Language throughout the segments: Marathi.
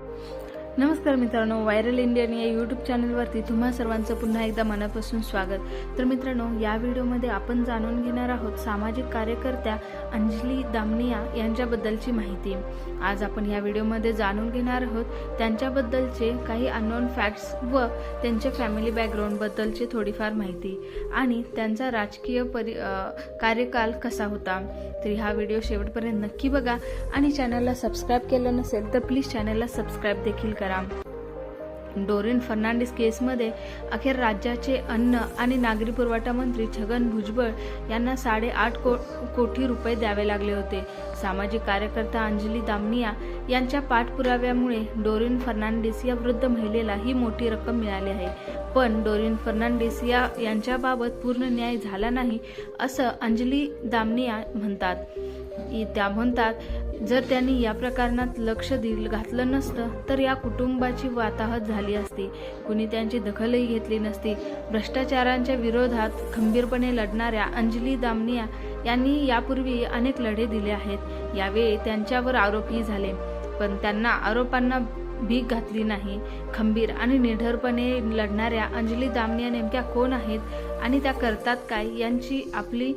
you नमस्कार मित्रांनो व्हायरल इंडियन या यूट्यूब चॅनलवरती तुम्हा सर्वांचं पुन्हा एकदा मनापासून स्वागत. तर मित्रांनो या व्हिडिओमध्ये आपण जाणून घेणार आहोत सामाजिक कार्यकर्त्या अंजली दामनिया यांच्याबद्दलची माहिती. आज आपण या व्हिडिओमध्ये जाणून घेणार आहोत त्यांच्याबद्दलचे काही अननोन फॅक्ट्स व त्यांच्या फॅमिली बॅकग्राऊंडबद्दलची थोडीफार माहिती आणि त्यांचा राजकीय परि कार्यकाल कसा होता. तरी हा व्हिडिओ शेवटपर्यंत नक्की बघा आणि चॅनलला सबस्क्राईब केलं नसेल तर प्लीज चॅनलला सबस्क्राईब देखील करा. डोरिन फर्नांडिस केसमध्ये अखेर राज्याचे अन्न आणि नागरी पुरवठा मंत्री छगन भुजबळ यांना साडेआठ को कोटी रुपये द्यावे लागले होते. सामाजिक कार्यकर्ता अंजली दामनिया यांच्या पाठपुराव्यामुळे डोरिन फर्नांडिस या वृद्ध महिलेला ही मोठी रक्कम मिळाली आहे. पण डोरिन फर्नांडिस या यांच्याबाबत पूर्ण न्याय झाला नाही असं अंजली दामनिया म्हणतात. त्या म्हणतात जर त्यांनी या प्रकरणात लक्ष दिल घातलं नसतं तर या कुटुंबाची वाताहत झाली असती. कुणी त्यांची दखलही घेतली नसती. भ्रष्टाचारांच्या विरोधात खंबीरपणे लढणाऱ्या अंजली दामनिया यांनी यापूर्वी अनेक लढे दिले आहेत. यावेळी त्यांच्यावर आरोपही झाले. पण त्यांना आरोपांना भीक घातली नाही. खंबीर आणि निढरपणे लढणाऱ्या अंजली दामनिया नेमक्या कोण आहेत आणि त्या करतात काय? यांची आपली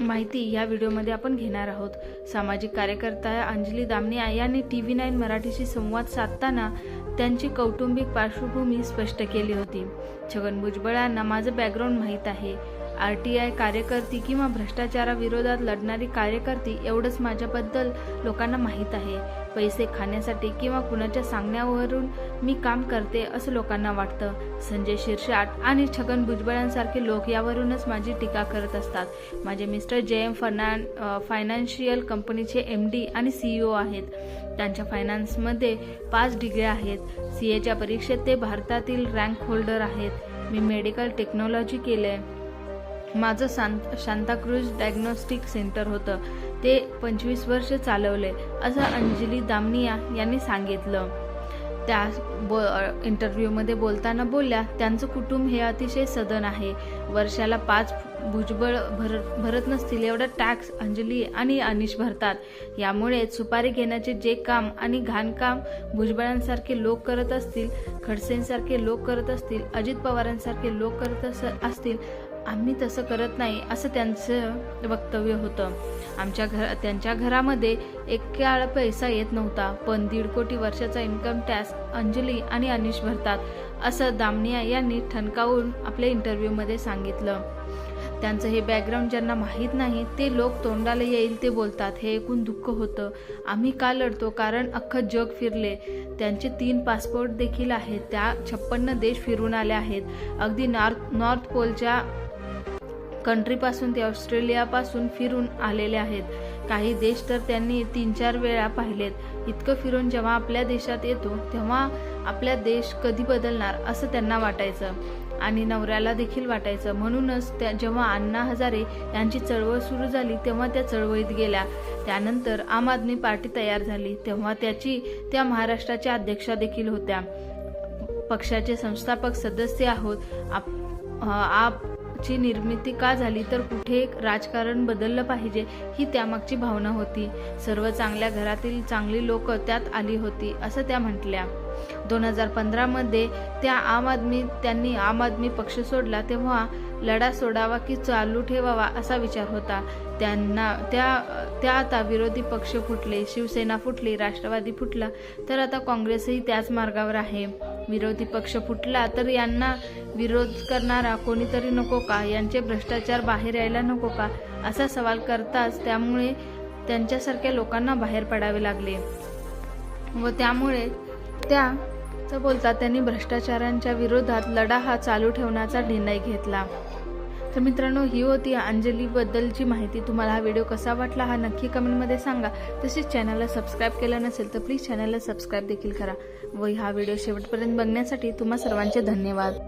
माहिती या व्हिडिओमध्ये आपण घेणार आहोत. सामाजिक कार्यकर्ता अंजली दामनिया यांनी टी व्ही नाईन मराठीशी संवाद साधताना त्यांची कौटुंबिक पार्श्वभूमी स्पष्ट केली होती. छगन भुजबळांना माझं बॅकग्राऊंड माहीत आहे. आर टी आय कार्यकर्ती किंवा भ्रष्टाचाराविरोधात लढणारी कार्यकर्ती एवढंच माझ्याबद्दल लोकांना माहीत आहे. पैसे खाण्यासाठी किंवा कुणाच्या सांगण्यावरून मी काम करते असं लोकांना वाटतं. संजय शिरसाट आणि छगन भुजबळांसारखे लोक यावरूनच माझी टीका करत असतात. माझे मिस्टर जे एम फर्नान फायनान्शियल कंपनीचे एम डी आणि सीईओ आहेत. त्यांच्या फायनान्समध्ये पाच डिग्री आहेत. सी एच्या परीक्षेत ते भारतातील रँक होल्डर आहेत. मी मेडिकल टेक्नॉलॉजी केले माझं शांत शांताक्रूज डायग्नोस्टिक सेंटर होतं. ते पंचवीस वर्ष चालवले असं अंजली दामनिया यांनी सांगितलं. त्या बो इंटरव्ह्यूमध्ये बोलताना बोलल्या त्यांचं कुटुंब हे अतिशय सदन आहे. वर्षाला पाच भुजबळ भर भरत नसतील एवढा टॅक्स अंजली आणि अनिश भरतात. यामुळे सुपारी घेण्याचे जे काम आणि घाणकाम भुजबळांसारखे लोक करत असतील खडसेंसारखे लोक करत असतील अजित पवारांसारखे लोक करत अस- असतील आम्ही तसं करत नाही असं त्यांचं वक्तव्य होतं. आमच्या घर त्यांच्या घरामध्ये एक काळ पैसा येत नव्हता पण दीड कोटी वर्षाचा इन्कम टॅक्स अंजली आणि अनिश भरतात असं दामनिया यांनी ठणकावून आपल्या इंटरव्ह्यूमध्ये सांगितलं. त्यांचं हे बॅकग्राऊंड ज्यांना माहीत नाही ते लोक तोंडाला येईल ते बोलतात हे ऐकून दुःख होतं. आम्ही का लढतो? कारण अख्खं जग फिरले. त्यांचे तीन पासपोर्ट देखील आहेत त्या छप्पन्न देश फिरून आले आहेत. अगदी नॉर्थ नॉर्थ पोलच्या कंट्रीपासून ते ऑस्ट्रेलियापासून फिरून आलेले आहेत. काही देश तर त्यांनी तीन चार वेळा पाहिलेत. इतकं फिरून जेव्हा आपल्या देशात येतो तेव्हा आपल्या देश कधी बदलणार असं त्यांना वाटायचं. आणि नवऱ्याला देखील वाटायचं. म्हणूनच त्या जेव्हा अण्णा हजारे यांची चळवळ सुरू झाली तेव्हा त्या चळवळीत गेल्या. त्यानंतर आम आदमी पार्टी तयार झाली. तेव्हा त्याची त्या महाराष्ट्राच्या अध्यक्षा देखील होत्या. पक्षाचे संस्थापक सदस्य आहोत. आप आप ची निर्मिती का झाली तर कुठे एक राजकारण बदललं पाहिजे ही त्यामागची भावना होती. सर्व चांगल्या घरातील चांगली लोक त्यात आली होती असं त्या म्हटल्या. दोन हजार पंधरामध्ये त्या आम आदमी त्यांनी आम आदमी पक्ष सोडला तेव्हा लढा सोडावा की चालू ठेवावा असा विचार होता. त्यांना त्या त्या आता विरोधी पक्ष फुटले शिवसेना फुटली राष्ट्रवादी फुटला तर आता काँग्रेसही त्याच मार्गावर आहे. विरोधी पक्ष फुटला तर यांना विरोध करणारा कोणीतरी नको का? यांचे भ्रष्टाचार बाहेर यायला नको का? असा सवाल करताच त्यामुळे त्यांच्यासारख्या लोकांना बाहेर पडावे लागले. व त्यामुळे त्या बोलता त्यांनी भ्रष्टाचारांच्या विरोधात लढा हा चालू ठेवण्याचा निर्णय घेतला. तर मित्रांनो ही होती अंजलीबद्दलची माहिती. तुम्हाला हा व्हिडिओ कसा वाटला हा नक्की कमेंटमध्ये सांगा. तसेच चॅनलला सबस्क्राईब केलं नसेल तर प्लीज चॅनलला सबस्क्राईब देखील करा. व हा व्हिडिओ शेवटपर्यंत बघण्यासाठी तुम्हा सर्वांचे धन्यवाद.